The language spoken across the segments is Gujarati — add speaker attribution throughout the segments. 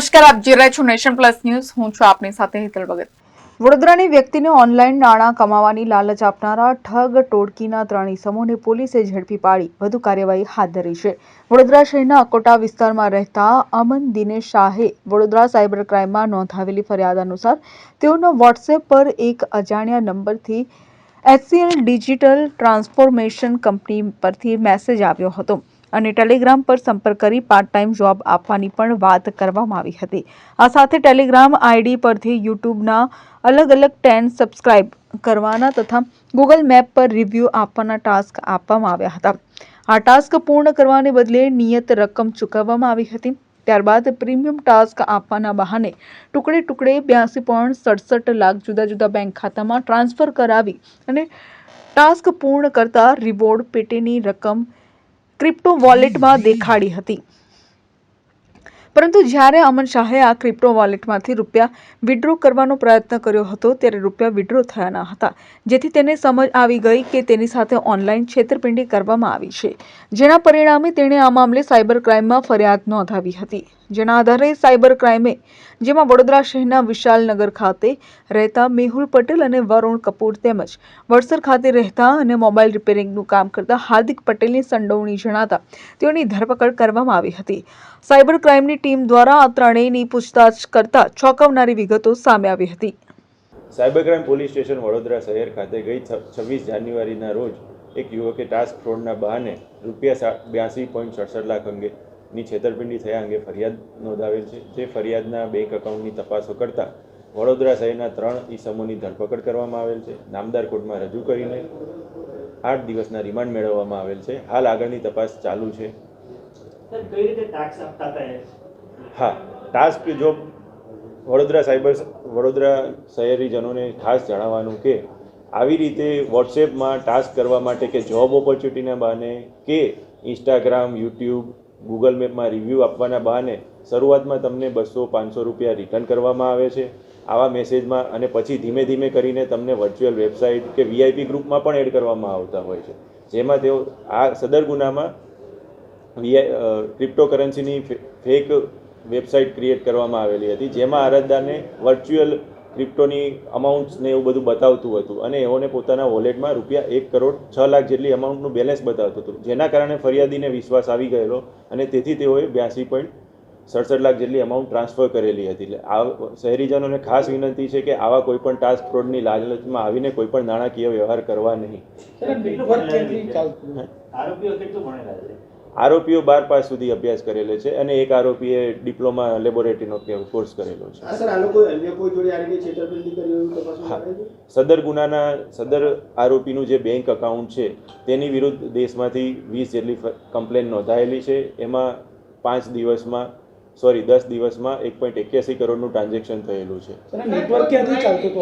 Speaker 1: નમસ્કાર, આપ જે રહ્યા છો નેશન પ્લસ ન્યૂઝ. હું છું આપની સાથે હિતલ ભગત. વડોદરાની વ્યક્તિને ઓનલાઈન નાણાં કમાવાની લાલચ આપનારા ઠગ ટોળકીના ત્રણ ઇસમોને પોલીસે ઝડપી પાડી. વધુ કાર્યવાહી હાથ ધરી છે. વડોદરા શહેરના અકોટા વિસ્તારમાં રહેતા અમન દિનેશ શાહે વડોદરા સાયબર ક્રાઇમમાં નોંધાવેલી ફરિયાદ અનુસાર તેઓનો વોટ્સએપ પર એક અજાણ્યા નંબરથી એચસીએલ ડિજિટલ ટ્રાન્સફોર્મેશન કંપની પરથી મેસેજ આવ્યો હતો. અને ટેલિગ્રામ પર સંપર્ક કરી પાર્ટ ટાઈમ જોબ આપવાની પણ વાત કરવામાં આવી હતી. આ સાથે ટેલિગ્રામ આઈડી પરથી યુટ્યુબના અલગ અલગ ટેન સબસ્ક્રાઇબ કરવાના તથા ગૂગલ મેપ પર રિવ્યૂ આપવાના ટાસ્ક આપવામાં આવ્યા હતા. આ ટાસ્ક પૂર્ણ કરવાને બદલે નિયત રકમ ચૂકવવામાં આવી હતી. ત્યારબાદ પ્રીમિયમ ટાસ્ક આપવાના બહાને ટુકડે ટુકડે બ્યાસી પોઈન્ટ સડસઠ લાખ જુદા જુદા બેંક ખાતામાં ટ્રાન્સફર કરાવી અને ટાસ્ક પૂર્ણ કરતા રિવોર્ડ પેટેની રકમ ક્રિપ્ટો વોલેટમાં દેખાડી હતી. પરંતુ જ્યારે અમન શાહે આ ક્રિપ્ટો વોલેટમાંથી રૂપિયા વિડ્રો કરવાનો પ્રયત્ન કર્યો હતો ત્યારે રૂપિયા વિડ્રો થયા ન હતા. જેથી તેને સમજ આવી ગઈ કે તેની સાથે ઓનલાઈન છેતરપિંડી કરવામાં આવી છે. જેના પરિણામે તેણે આ મામલે સાયબર ક્રાઇમમાં ફરિયાદ નોંધાવી હતી. જેના આધારે સાયબર ક્રાઇમે જેમાં વડોદરા શહેરના વિશાલનગર ખાતે રહેતા મેહુલ પટેલ અને વરુણ કપૂર તેમજ વડસર ખાતે રહેતા અને મોબાઈલ રિપેરિંગનું કામ કરતા હાર્દિક પટેલની સંડોવણી જણાતા તેઓની ધરપકડ કરવામાં આવી હતી. સાયબર ક્રાઇમની ટીમ દ્વારા આ ત્રણેયની પૂછતાછ કરતા ચોંકાવનારી વિગતો સામે આવી હતી.
Speaker 2: Cyber crime police station Vadodara શહેર ખાતે ગઈ છવ્વીસ જાન્યુઆરીના રોજ એક યુવકે ટાસ્ક ફ્રોડના બહાને રૂપિયા બ્યાસી પોઈન્ટ સડસઠ લાખ અંગેની છેતરપિંડી થયા અંગે ફરિયાદ નોંધાવેલ છે. જે ફરિયાદના બેંક એકાઉન્ટની તપાસો કરતા વડોદરા શહેરના ત્રણ ઈસમોની ધરપકડ કરવામાં આવેલ છે. નામદાર કોર્ટમાં રજૂ કરીને આઠ દિવસના રિમાન્ડ મેળવવામાં આવેલ છે. હાલ આગળની તપાસ ચાલુ છે. હા ટાસ્ક જો વડોદરા સાયબર વડોદરા શહેરીજનોને ખાસ જણાવવાનું કે આવી રીતે વોટ્સએપમાં ટાસ્ક કરવા માટે કે જોબ ઓપોર્ચ્યુનિટીના બહાને કે ઇન્સ્ટાગ્રામ યુટ્યુબ ગૂગલ મેપમાં રિવ્યૂ આપવાના બહાને શરૂઆતમાં તમને બસો પાંચસો રૂપિયા રિટર્ન કરવામાં આવે છે. આવા મેસેજમાં અને પછી ધીમે ધીમે કરીને તમને વર્ચ્યુઅલ વેબસાઇટ કે વીઆઈપી ગ્રુપમાં પણ એડ કરવામાં આવતા હોય છે. જેમાં તેઓ આ સદર ગુનામાં વીઆઈ ક્રિપ્ટોકરન્સીની ફેક વેબસાઇટ ક્રિએટ કરવામાં આવેલી હતી. જેમાં અરજદારને વર્ચ્યુઅલ ક્રિપ્ટોની અમાઉન્ટ્સ ને એવું બધું બતાવતું હતું. અને એઓને પોતાના વોલેટમાં રૂપિયા એક કરોડ છ લાખ જેટલી અમાઉન્ટનું બેલેન્સ બતાવતું હતું. જેના કારણે ફરિયાદીને વિશ્વાસ આવી ગયેલો અને તેથી તેઓએ બ્યાસી પોઈન્ટ સડસઠ લાખ જેટલી અમાઉન્ટ ટ્રાન્સફર કરેલી હતી. એટલે આ શહેરીજનોને ખાસ વિનંતી છે કે આવા કોઈ પણ ટાસ્ક ફ્રોડની લાલચમાં આવીને કોઈ પણ નાણાકીય વ્યવહાર કરવા નહીં.
Speaker 3: કેટલું ભણેલા છે? આરોપીઓ
Speaker 2: બાર પાસ સુધી અભ્યાસ કરેલો છે અને એક આરોપીએ ડિપ્લોમા લેબોરેટરીનો કોર્સ કરેલો છે.
Speaker 4: હા સર આ લોકો અન્ય કોઈ જોડે આ રીતે છેતરપિંડી કરી એવું તપાસમાં આવે છે?
Speaker 2: સદર ગુનાના સદર આરોપીનું જે બેંક અકાઉન્ટ છે તેની વિરુદ્ધ દેશમાંથી વીસ જેટલી કમ્પ્લેન નોંધાયેલી છે. એમાં પાંચ દિવસમાં સોરી દસ દિવસમાં એક પોઈન્ટ એક્યાસી કરોડનું ટ્રાન્ઝેક્શન થયેલું છે.
Speaker 4: નેટવર્ક ક્યાંથી ચાલતું હતું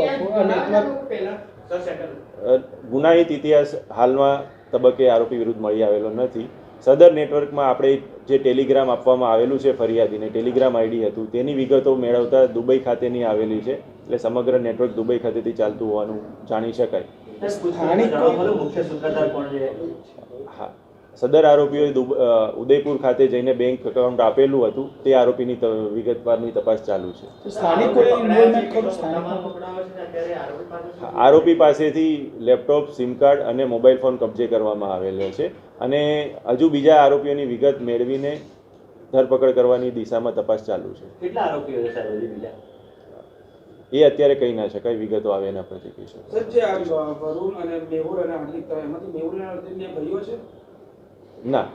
Speaker 2: ગુનાહિત ઇતિહાસ હાલમાં તબક્કે આરોપી વિરુદ્ધ મળી આવેલો નથી. સદર નેટવર્કમાં આપણે જે ટેલિગ્રામ આપવામાં આવેલું છે ફરિયાદીને ટેલિગ્રામ આઈડી હતું તેની વિગતો મેળવતા દુબઈ ખાતેની આવેલી છે. એટલે સમગ્ર નેટવર્ક દુબઈ ખાતેથી ચાલતું હોવાનું જાણી શકાય.
Speaker 4: સ્થાનિક
Speaker 3: જાણો ખરું મુખ્ય સૂત્રધાર કોણ છે?
Speaker 2: હા. સદર આરોપીઓએ દુબ ઉદયપુર ખાતે જઈને બેંક એકાઉન્ટ આપેલું હતું. તે આરોપીની વિગતવારની તપાસ ચાલુ છે.
Speaker 4: સ્થાનિક કોઈ ઇન્વોલ્વમેન્ટ ખરું સ્થાનિક
Speaker 3: ગુનામાં પકડાવા છે ત્યારે આરોપી
Speaker 2: પાસેથી લેપટોપ સિમ કાર્ડ અને મોબાઈલ ફોન કબજે કરવામાં આવેલો છે. અને હજુ બીજા આરોપીઓની વિગત મેળવીને ધરપકડ કરવાની દિશામાં તપાસ ચાલુ છે.
Speaker 3: કેટલા આરોપીઓ છે સાહેબ બીજા?
Speaker 2: એ અત્યારે કહી ના શકાય વિગતો આવે એના પરથી કહી શકાય
Speaker 5: વરુણ અને મેહુલ અને હાર્દિક એમાંથી મેહુલ અને હાર્દિકને ભાઈઓ છે?
Speaker 2: ના.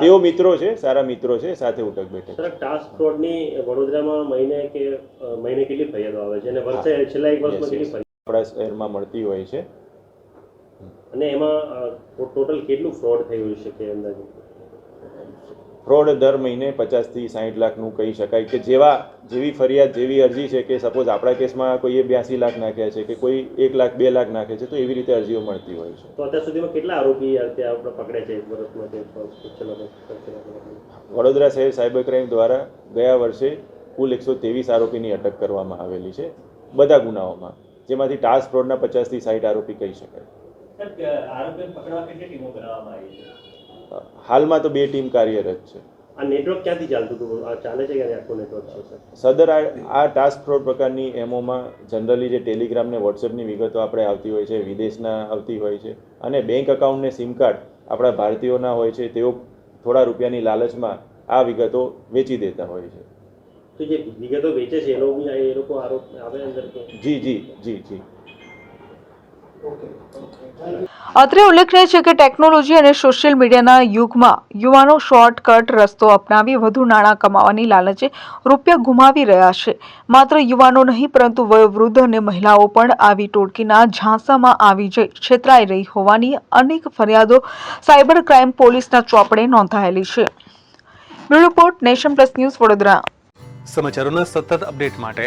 Speaker 2: તેઓ મિત્રો છે સારા મિત્રો છે સાથે ઉઠક બેઠક
Speaker 6: સર ટાસ્ક ફ્રોડની વડોદરામાં મહિને કે મહિને કેટલી ફરિયાદો આવે છે? અને વર્ષે છેલ્લા એક વર્ષમાં. કેટલી ફરિયાદ
Speaker 2: આપણા શહેરમાં મળતી હોય છે.
Speaker 6: અને એમાં ટોટલ કેટલું ફ્રોડ થયું છે કે અંદાજે?
Speaker 2: ફ્રોડ દર મહિને પચાસથી સાઠ લાખનું કહી શકાય કે જેવા જેવી ફરિયાદ જેવી અરજી છે કે સપોઝ આપણા કેસમાં કોઈએ બ્યાસી લાખ નાખ્યા છે કે કોઈ એક લાખ બે લાખ નાખે છે તો એવી રીતે અરજીઓ મળતી હોય છે.
Speaker 6: તો અત્યાર સુધીમાં કેટલા આરોપી આપણે પકડે છે
Speaker 2: વડોદરા શહેર સાયબર ક્રાઇમ દ્વારા ગયા વર્ષે કુલ એકસો ત્રેવીસ આરોપીની અટક કરવામાં આવેલી છે બધા ગુનાઓમાં જેમાંથી ટાસ્ક ફ્રોડના પચાસથી સાઠ આરોપી કહી શકાય.
Speaker 3: આરોપી પકડવા કેટલી ટીમો બનાવવામાં આવી છે?
Speaker 2: હાલમાં તો બે ટીમ કાર્યરત છે.
Speaker 6: આ નેટવર્ક ક્યાંથી ચાલતું હતું? આ ચાલે છે કે આખું નેટવર્ક છે
Speaker 2: સદર આ ટાસ્ક ફોર્સ પ્રકારની એમોમાં જનરલી જે ટેલિગ્રામ ને વોટ્સએપની વિગતો આપણે આવતી હોય છે વિદેશના આવતી હોય છે અને બેંક એકાઉન્ટને સિમ કાર્ડ આપણા ભારતીયોના હોય છે તેઓ થોડા રૂપિયાની લાલચમાં આ વિગતો વેચી દેતા હોય છે.
Speaker 6: તો જે વિગતો વેચે છે બી એ લોકો આરોપ આવે અંદર
Speaker 2: જી જી જી જી.
Speaker 1: અત્રે ઉલ્લેખનીય છે કે ટેકનોલોજી અને સોશિયલ મીડિયાના યુગમાં યુવાનો શોર્ટકટ રસ્તો અપનાવી વધુ નાણાં કમાવાની લાલચે રૂપિયા ગુમાવી રહ્યા છે. માત્ર યુવાનો નહીં, પરંતુ વયોવૃદ્ધ અને મહિલાઓ પણ આવી ટોળકીના ઝાંસામાં આવી જઈ છેતરાઈ રહી હોવાની અનેક ફરિયાદો સાયબર ક્રાઇમ પોલીસના ચોપડે નોંધાયેલી છે. Bureau nation plus news Vadodara.
Speaker 7: સમાચારોના સતત અપડેટ માટે